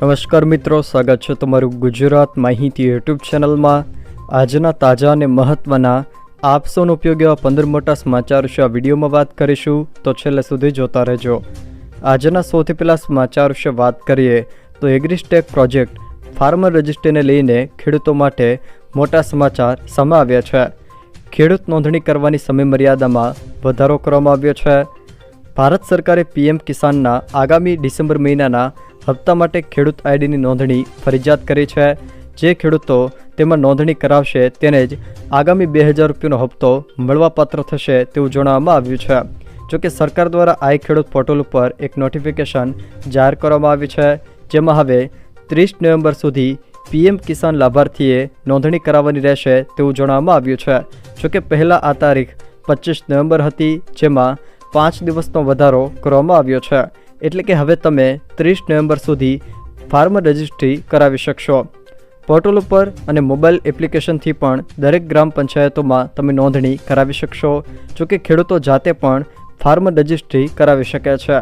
નમસ્કાર મિત્રો, સ્વાગત છે તમારું ગુજરાત માહિતી યુટ્યુબ ચેનલમાં. આજના તાજા અને મહત્ત્વના આપસોનો ઉપયોગ એવા પંદર મોટા સમાચાર વિશે આ વિડીયોમાં વાત કરીશું, તો છેલ્લે સુધી જોતા રહેજો. આજના સૌથી પહેલાં સમાચાર વિશે વાત કરીએ, તો એગ્રીસ્ટેક પ્રોજેક્ટ ફાર્મર રજિસ્ટ્રીને લઈને ખેડૂતો માટે મોટા સમાચાર સામે આવ્યા છે. ખેડૂત નોંધણી કરવાની સમયમર્યાદામાં વધારો કરવામાં આવ્યો છે. ભારત સરકારે પીએમ કિસાનના આગામી ડિસેમ્બર મહિનાના હપ્તા માટે ખેડૂત આઈડીની નોંધણી ફરજિયાત કરી છે. જે ખેડૂતો તેમાં નોંધણી કરાવશે તેને જ આગામી બે હજાર રૂપિયાનો હપ્તો મળવાપાત્ર થશે તેવું જણાવવામાં આવ્યું છે. જોકે સરકાર દ્વારા આઈ ખેડૂત પોર્ટલ ઉપર એક નોટિફિકેશન જાહેર કરવામાં આવ્યું છે, જેમાં હવે ત્રીસ નવેમ્બર સુધી પીએમ કિસાન લાભાર્થીએ નોંધણી કરાવવાની રહેશે તેવું જણાવવામાં આવ્યું છે. જોકે પહેલાં આ તારીખ પચીસ નવેમ્બર હતી, જેમાં પાંચ દિવસનો વધારો કરવામાં આવ્યો છે. એટલે કે હવે તમે ત્રીસ નવેમ્બર સુધી ફાર્મર રજિસ્ટ્રી કરાવી શકશો. પોર્ટલ ઉપર અને મોબાઈલ એપ્લિકેશનથી પણ દરેક ગ્રામ પંચાયતોમાં તમે નોંધણી કરાવી શકશો જોકે ખેડૂતો જાતે પણ ફાર્મર રજિસ્ટ્રી કરાવી શકે છે.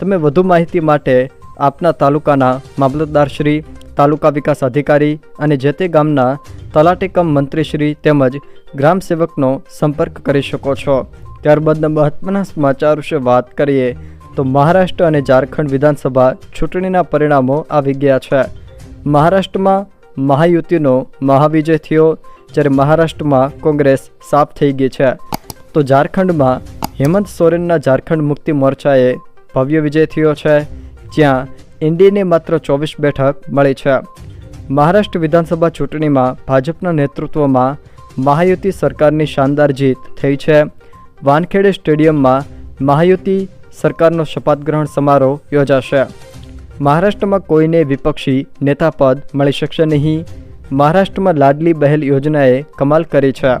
તમે વધુ માહિતી માટે આપના તાલુકાના મામલતદારશ્રી તાલુકા વિકાસ અધિકારી અને જે તે ગામના તલાટીકમ મંત્રીશ્રી તેમજ ગ્રામ સેવકનો સંપર્ક કરી શકો છો. ત્યારબાદના મહત્વના સમાચાર વિશે વાત કરીએ. તો મહારાષ્ટ્ર અને ઝારખંડ વિધાનસભા ચૂંટણીના પરિણામો આવી ગયા છે. મહારાષ્ટ્રમાં મહાયુતિનો મહાવિજય થયો, જ્યારે મહારાષ્ટ્રમાં કોંગ્રેસ સાફ થઈ ગઈ છે. તો ઝારખંડમાં હેમંત સોરેનના ઝારખંડ મુક્તિ મોરચાએ ભવ્ય વિજય થયો છે, જ્યાં ઇન્ડીને માત્ર ચોવીસ બેઠક મળી છે. મહારાષ્ટ્ર વિધાનસભા ચૂંટણીમાં ભાજપના નેતૃત્વમાં મહાયુતિ સરકારની શાનદાર જીત થઈ છે. વાનખેડે સ્ટેડિયમમાં મહાયુતિ સરકારનો શપથ ગ્રહણ સમારોહ યોજાશે. મહારાષ્ટ્રમાં કોઈને વિપક્ષી નેતા પદ મળી શકશે નહીં. મહારાષ્ટ્રમાં લાડલી બહેલ યોજનાએ કમાલ કરી છે.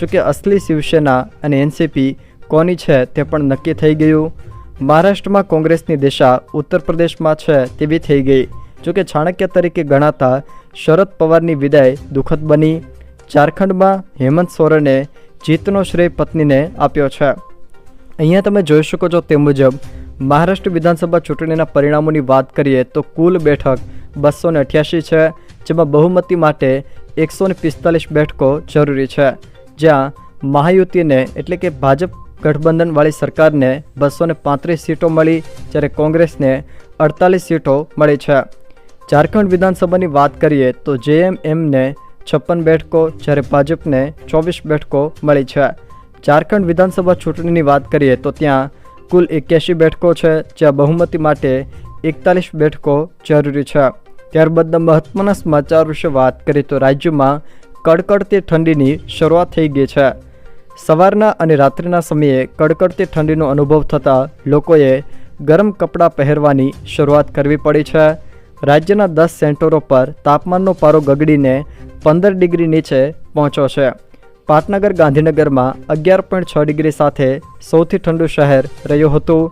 જોકે અસલી શિવસેના અને એનસીપી કોની છે તે પણ નક્કી થઈ ગયું. મહારાષ્ટ્રમાં કોંગ્રેસની દિશા ઉત્તર પ્રદેશમાં છે તેવી થઈ ગઈ. જોકે ચાણક્ય તરીકે ગણાતા શરદ પવારની વિદાય દુઃખદ બની. ઝારખંડમાં હેમંત સોરેને જીતનો શ્રેય પત્નીને આપ્યો છે. અહીંયા તમે જોઈ શકો છો તે મુજબ, મહારાષ્ટ્ર વિધાનસભા ચૂંટણીના પરિણામોની વાત કરીએ તો કુલ બેઠક બસો ને અઠ્યાસી છે, જેમાં બહુમતી માટે એકસો ને પિસ્તાલીસ બેઠકો જરૂરી છે. જ્યાં મહાયુતિને એટલે કે ભાજપ ગઠબંધનવાળી સરકારને બસો ને પાંત્રીસ સીટો મળી, જ્યારે કોંગ્રેસને અડતાલીસ સીટો મળી છે. ઝારખંડ વિધાનસભાની વાત કરીએ તો જેએમએમને છપ્પન બેઠકો, જ્યારે ભાજપને ચોવીસ બેઠકો મળી છે. ઝારખંડ વિધાનસભા ચૂંટણીની વાત કરીએ તો ત્યાં કુલ એક્યાસી બેઠકો છે, જ્યાં બહુમતી માટે એકતાલીસ બેઠકો જરૂરી છે. ત્યારબાદના મહત્વના સમાચાર વિશે વાત કરીએ તો રાજ્યમાં કડકડતી ઠંડીની શરૂઆત થઈ ગઈ છે. સવારના અને રાત્રિના સમયે કડકડતી ઠંડીનો અનુભવ થતાં લોકોએ ગરમ કપડાં પહેરવાની શરૂઆત કરવી પડી છે. રાજ્યના દસ સેન્ટરો પર તાપમાનનો પારો ગગડીને પંદર ડિગ્રી નીચે પહોંચ્યો છે. પાટનગર ગાંધીનગરમાં અગિયાર પોઈન્ટ છ ડિગ્રી સાથે સૌથી ઠંડુ શહેર રહ્યું હતું.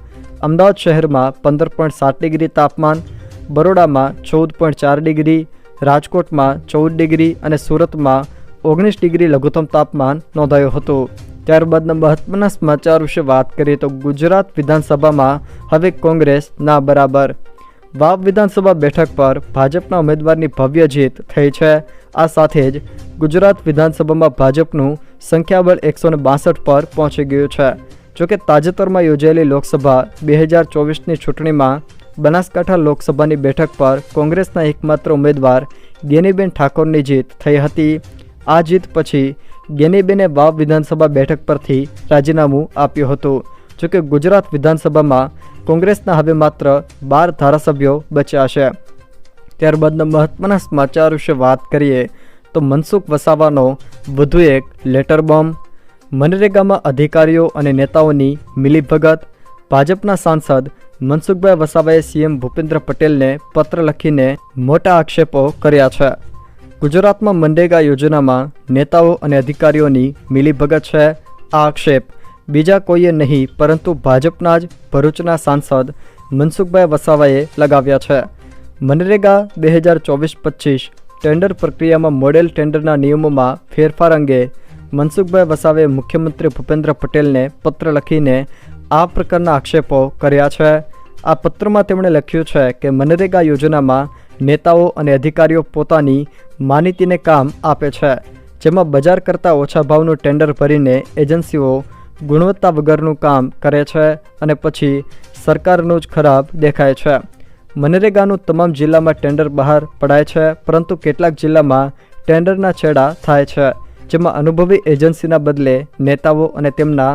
અમદાવાદ શહેરમાં પંદર પોઈન્ટ સાત ડિગ્રી તાપમાન, બરોડામાં ચૌદ પોઈન્ટ ચાર ડિગ્રી, રાજકોટમાં ચૌદ ડિગ્રી અને સુરતમાં ઓગણીસ ડિગ્રી લઘુત્તમ તાપમાન નોંધાયું હતું. ત્યારબાદના મહત્વના સમાચાર વિશે વાત કરીએ તો ગુજરાત વિધાનસભામાં હવે કોંગ્રેસ ના બરાબર. વાવ વિધાનસભા બેઠક પર ભાજપના ઉમેદવારની ભવ્ય જીત થઈ છે. આ સાથે જ ગુજરાત વિધાનસભામાં ભાજપનું સંખ્યાબળ એકસો બાસઠ પર પહોંચી ગયું છે. જોકે તાજેતરમાં યોજાયેલી લોકસભા બે હજાર ચોવીસની ચૂંટણીમાં બનાસકાંઠા લોકસભાની બેઠક પર કોંગ્રેસના એકમાત્ર ઉમેદવાર ગેનીબેન ઠાકોરની જીત થઈ હતી. આ જીત પછી ગેનીબેને વાવ વિધાનસભા બેઠક પરથી રાજીનામું આપ્યું હતું. જોકે ગુજરાત વિધાનસભામાં કોંગ્રેસના હવે માત્ર બાર ધારાસભ્યો બચ્યા છે. ત્યારબાદના મહત્વના સમાચાર વિશે વાત કરીએ, તો મનસુખ વસાવાનો વધુ એક લેટર બોમ્બ મનરેગામાં અધિકારીઓ અને નેતાઓની મિલીભગત. ભાજપના સાંસદ મનસુખભાઈ વસાવાએ સીએમ ભૂપેન્દ્ર પટેલને પત્ર લખીને મોટા આક્ષેપો કર્યા છે. ગુજરાતમાં મનરેગા યોજનામાં નેતાઓ અને અધિકારીઓની મિલીભગત છે આ આક્ષેપ. બીજા કોઈએ નહીં, પરંતુ ભાજપના જ ભરૂચના સાંસદ મનસુખભાઈ વસાવાએ લગાવ્યા છે. મનરેગા બે હજાર ચોવીસ પચીસ ટેન્ડર પ્રક્રિયામાં મોડેલ ટેન્ડરના નિયમોમાં ફેરફાર અંગે મનસુખભાઈ વસાવે મુખ્યમંત્રી ભૂપેન્દ્ર પટેલને પત્ર લખીને આ પ્રકારના આક્ષેપો કર્યા છે. આ પત્રમાં તેમણે લખ્યું છે કે મનરેગા યોજનામાં નેતાઓ અને અધિકારીઓ પોતાની માનીતીને કામ આપે છે, જેમાં બજાર કરતાં ઓછા ભાવનું ટેન્ડર ભરીને એજન્સીઓ ગુણવત્તા વગરનું કામ કરે છે અને પછી સરકારનું જ ખરાબ દેખાય છે. મનરેગાનું તમામ જિલ્લામાં ટેન્ડર બહાર પડાય છે, પરંતુ કેટલાક જિલ્લામાં ટેન્ડરના છેડા થાય છે, જેમાં અનુભવી એજન્સીના બદલે નેતાઓ અને તેમના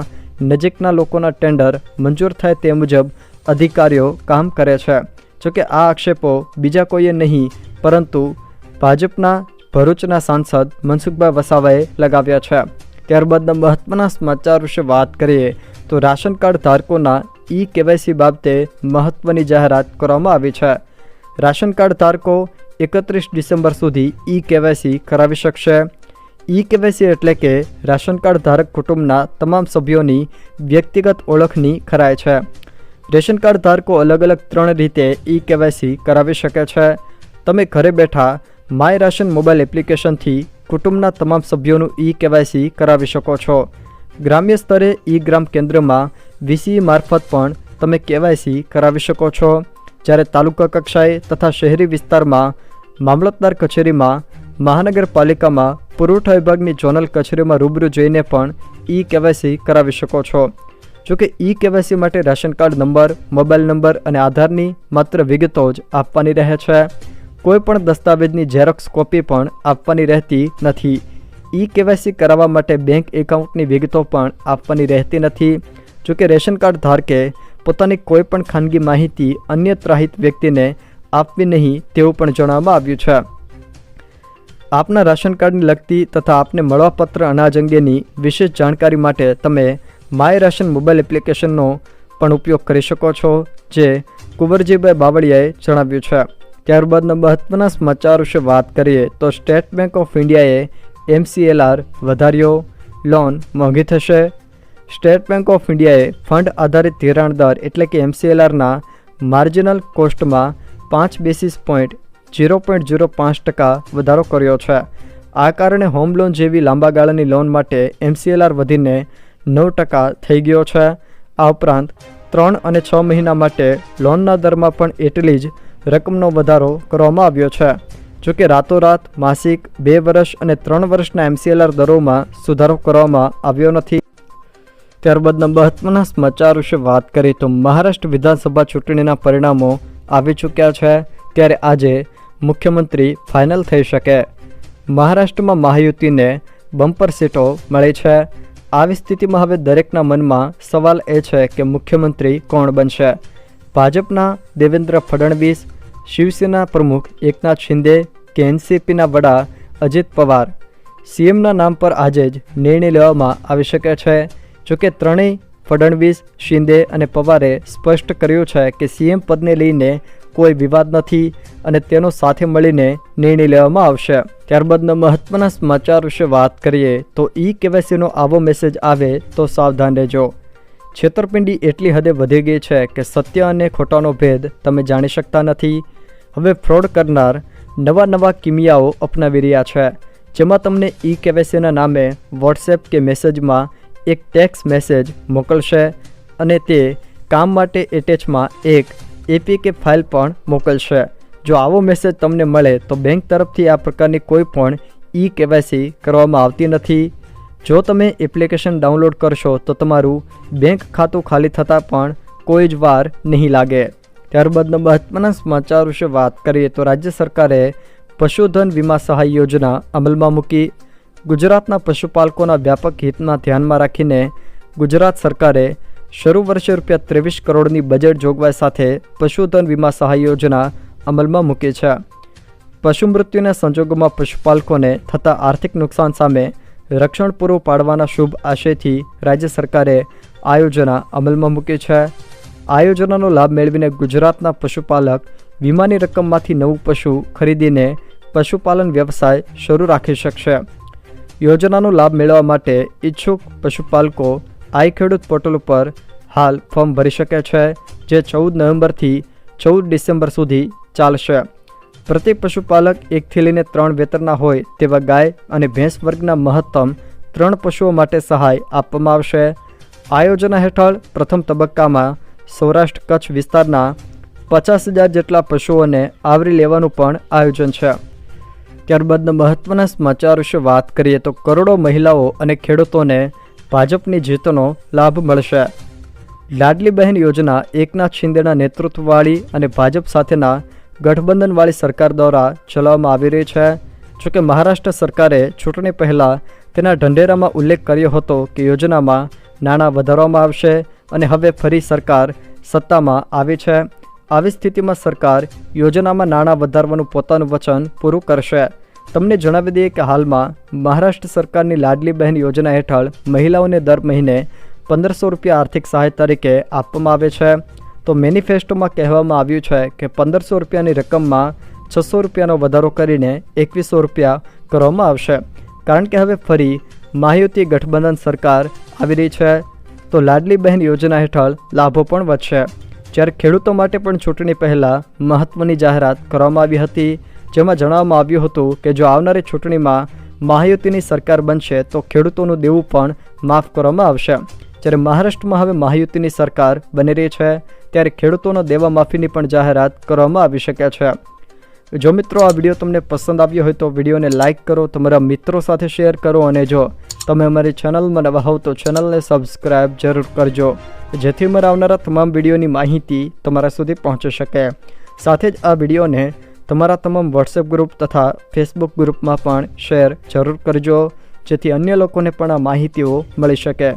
નજીકના લોકોના ટેન્ડર મંજૂર થાય તે મુજબ અધિકારીઓ કામ કરે છે. જોકે આ આક્ષેપો બીજા કોઈએ નહીં, પરંતુ ભાજપના ભરૂચના સાંસદ મનસુખભાઈ વસાવાએ લગાવ્યા છે. ત્યારબાદના મહત્ત્વના સમાચાર વિશે વાત કરીએ તો રાશન કાર્ડ ધારકોના ઈ કેવાયસી બાબતે મહત્વની જાહેરાત કરવામાં આવી છે. રાશન કાર્ડ ધારકો એકત્રીસ ડિસેમ્બર સુધી ઈ કેવાયસી કરાવી શકશે. ઈ કેવાયસી એટલે કે રાશન કાર્ડ ધારક કુટુંબના તમામ સભ્યોની વ્યક્તિગત ઓળખની ખરાય છે. રેશન કાર્ડ ધારકો અલગ અલગ ત્રણ રીતે ઈ કેવાયસી કરાવી શકે છે. તમે ઘરે બેઠા માય રાશન મોબાઈલ એપ્લિકેશનથી કુટુંબના તમામ સભ્યોનું ઈ કેવાયસી કરાવી શકો છો. ગ્રામ્ય સ્તરે ઈ ગ્રામ કેન્દ્રમાં વીસી મારફત પણ તમે કેવાયસી કરાવી શકો છો. જ્યારે તાલુકા કક્ષાએ તથા શહેરી વિસ્તારમાં મામલતદાર કચેરીમાં, મહાનગરપાલિકામાં, પુરવઠા વિભાગની ઝોનલ કચેરીમાં રૂબરૂ જઈને પણ ઈ કેવાયસી કરાવી શકો છો. જોકે ઈ કેવાયસી માટે ration card number, mobile number અને આધારની માત્ર વિગતો જ આપવાની રહે છે. કોઈપણ દસ્તાવેજની ઝેરોક્સ કોપી પણ આપવાની રહેતી નથી. ઈ કેવાયસી કરાવવા માટે બેંક એકાઉન્ટની વિગતો પણ આપવાની રહેતી નથી. જોકે રેશન કાર્ડ ધારકે પોતાની કોઈપણ ખાનગી માહિતી અન્ય ત્રાહિત વ્યક્તિને આપવી નહીં તેવું પણ જણાવવામાં આવ્યું છે. આપના રાશન કાર્ડને લગતી તથા આપને મળવાપત્ર અનાજ અંગેની વિશેષ જાણકારી માટે તમે માય રાશન મોબાઈલ એપ્લિકેશનનો પણ ઉપયોગ કરી શકો છો, જે કુંવરજીભાઈ બાવળિયાએ જણાવ્યું છે. ત્યારબાદના મહત્વના સમાચાર વિશે વાત કરીએ તો સ્ટેટ બેંક ઓફ ઇન્ડિયાએ એમસીએલઆર વધાર્યો. લોન મોંઘી થશે. સ્ટેટ બેંક ઓફ ઇન્ડિયાએ ફંડ આધારિત ધિરાણ દર એટલે કે એમસીએલઆરના માર્જિનલ કોસ્ટમાં પાંચ basis point zero point zero પાંચ ટકા વધારો કર્યો છે. આ કારણે હોમ લોન જેવી લાંબા ગાળાની લોન માટે એમસીએલઆર વધીને નવ ટકા થઈ ગયો છે. આ ઉપરાંત ત્રણ અને છ મહિના માટે લોનના દરમાં પણ એટલી જ રકમનો વધારો કરવામાં આવ્યો છે. જોકે રાતોરાત માસિક બે વર્ષ અને ત્રણ વર્ષના એમસીએલઆર દરોમાં સુધારો કરવામાં આવ્યો નથી. ત્યારબાદના મહત્વના સમાચાર વિશે વાત કરીએ તો મહારાષ્ટ્ર વિધાનસભા ચૂંટણીના પરિણામો આવી ચૂક્યા છે. ત્યારે આજે મુખ્યમંત્રી ફાઇનલ થઈ શકે. મહારાષ્ટ્રમાં મહાયુતિને બમ્પર સીટો મળી છે. આવી સ્થિતિમાં હવે દરેકના મનમાં સવાલ એ છે કે મુખ્યમંત્રી કોણ બનશે? ભાજપના દેવેન્દ્ર ફડણવીસ શિવસેના પ્રમુખ એકનાથ શિંદે કે એનસીપીના વડા અજિત પવાર, સીએમના નામ પર આજે જ નિર્ણય લેવામાં આવી શકે છે. જોકે ત્રણેય ફડણવીસ, શિંદે અને પવારે સ્પષ્ટ કર્યું છે કે સીએમ પદને લઈને કોઈ વિવાદ નથી અને તેનો સાથે મળીને નિર્ણય લેવામાં આવશે. ત્યારબાદના મહત્વના સમાચાર વિશે વાત કરીએ તો ઈ કેવાયસીનો આવો મેસેજ આવે તો સાવધાન રહેજો. છેતરપિંડી એટલી હદે વધી ગઈ છે કે સત્ય અને ખોટાનો ભેદ તમે જાણી શકતા નથી. હવે ફ્રોડ કરનાર નવા નવા કિમિયાઓ અપનાવી રહ્યા છે. જેમાં તમને ઈ કેવાયસીના નામે વોટ્સએપ કે મેસેજમાં એક ટેક્સ મેસેજ મોકલશે અને તે કામ માટે એટેચમાં એક એપીકે ફાઇલ પણ મોકલશે. જો આવો મેસેજ તમને મળે તો બેંક તરફથી આ પ્રકારની કોઈ પણ ઈ કેવાયસી કરવામાં આવતી નથી. જો તમે એપ્લિકેશન ડાઉનલોડ કરશો તો તમારું બેંક ખાતું ખાલી થતાં પણ કોઈ જ વાર નહીં લાગે. ત્યારબાદના મહત્વના સમાચાર વિશે વાત કરીએ તો રાજ્ય સરકારે પશુધન વીમા સહાય યોજના અમલમાં મૂકી. ગુજરાતના પશુપાલકોના વ્યાપક હિતના ધ્યાનમાં રાખીને ગુજરાત સરકારે શરૂ વર્ષે રૂપિયા ત્રેવીસ કરોડની બજેટ જોગવાઈ સાથે પશુધન વીમા સહાય યોજના અમલમાં મૂકી છે. પશુ મૃત્યુના સંજોગોમાં પશુપાલકોને થતા આર્થિક નુકસાન સામે રક્ષણ પૂરું પાડવાના શુભ આશયથી રાજ્ય સરકારે આ યોજના અમલમાં મૂકી છે. આ યોજનાનો લાભ મેળવીને ગુજરાતના પશુપાલક વીમાની રકમમાંથી નવું પશુ ખરીદીને પશુપાલન વ્યવસાય શરૂ રાખી શકશે. યોજનાનો લાભ મેળવવા માટે ઈચ્છુક પશુપાલકો આઈ ખેડૂત પોર્ટલ ઉપર હાલ ફોર્મ ભરી શકે છે, જે ચૌદ નવેમ્બરથી ચૌદ ડિસેમ્બર સુધી ચાલશે. પ્રતિ પશુપાલક એકથી લઈને ત્રણ વેતરના હોય તેવા ગાય અને ભેંસ વર્ગના મહત્તમ ત્રણ પશુઓ માટે સહાય આપવામાં આવશે. આ યોજના હેઠળ પ્રથમ તબક્કામાં સૌરાષ્ટ્ર કચ્છ વિસ્તારના પચાસ હજાર જેટલા પશુઓને આવરી લેવાનું પણ આયોજન છે. ત્યારબાદના મહત્વના સમાચાર વિશે વાત કરીએ તો કરોડો મહિલાઓ અને ખેડૂતોને ભાજપની જીતનો લાભ મળશે. લાડલી બહેન યોજના એકનાથ શિંદેના નેતૃત્વવાળી અને ભાજપ સાથેના ગઠબંધનવાળી સરકાર દ્વારા ચલાવવામાં આવી રહી છે. જોકે મહારાષ્ટ્ર સરકારે ચૂંટણી પહેલાં તેના ઢંઢેરામાં ઉલ્લેખ કર્યો હતો કે યોજનામાં નાણાં વધારવામાં આવશે અને હવે ફરી સરકાર સત્તામાં આવી છે. આવી સ્થિતિમાં સરકાર યોજનામાં નાણાં વધારવાનું પોતાનું વચન પૂરું કરશે. તમને જણાવી દઈએ કે હાલમાં મહારાષ્ટ્ર સરકારની લાડલી બહેન યોજના હેઠળ મહિલાઓને દર મહિને પંદરસો રૂપિયા આર્થિક સહાય તરીકે આપવામાં આવે છે. તો મેનિફેસ્ટોમાં કહેવામાં આવ્યું છે કે પંદરસો રૂપિયાની રકમમાં છસો રૂપિયાનો વધારો કરીને એકવીસો રૂપિયા કરવામાં આવશે. કારણ કે હવે ફરી માહિતી ગઠબંધન સરકાર આવી રહી છે, તો લાડલી બહેન યોજના હેઠળ લાભો પણ વધશે. જ્યારે ખેડૂતો માટે પણ ચૂંટણી પહેલાં મહત્ત્વની જાહેરાત કરવામાં આવી હતી, જેમાં જણાવવામાં આવ્યું હતું કે જો આવનારી ચૂંટણીમાં મહાયુતિની સરકાર બનશે, તો ખેડૂતોનું દેવું પણ માફ કરવામાં આવશે. જ્યારે મહારાષ્ટ્રમાં હવે મહાયુતિની સરકાર બની રહી છે, ત્યારે ખેડૂતોનો દેવા માફીની પણ જાહેરાત કરવામાં આવી શકે છે. જો મિત્રો આ વીડિયો તમને પસંદ આવ્યો હોય તો વિડીયોને લાઇક કરો, તમારા મિત્રો સાથે શેર કરો અને જો તમે અમારી ચેનલમાં નવા હોવ તો ચેનલને સબસ્ક્રાઈબ જરૂર કરજો, જેથી અમારા આવનારા તમામ વિડીયોની માહિતી તમારા સુધી પહોંચી શકે. સાથે જ આ વિડીયોને તમારા તમામ વોટ્સએપ ગ્રુપ તથા ફેસબુક ગ્રુપમાં પણ શેર જરૂર કરજો, જેથી અન્ય લોકોને પણ આ માહિતીઓ મળી શકે.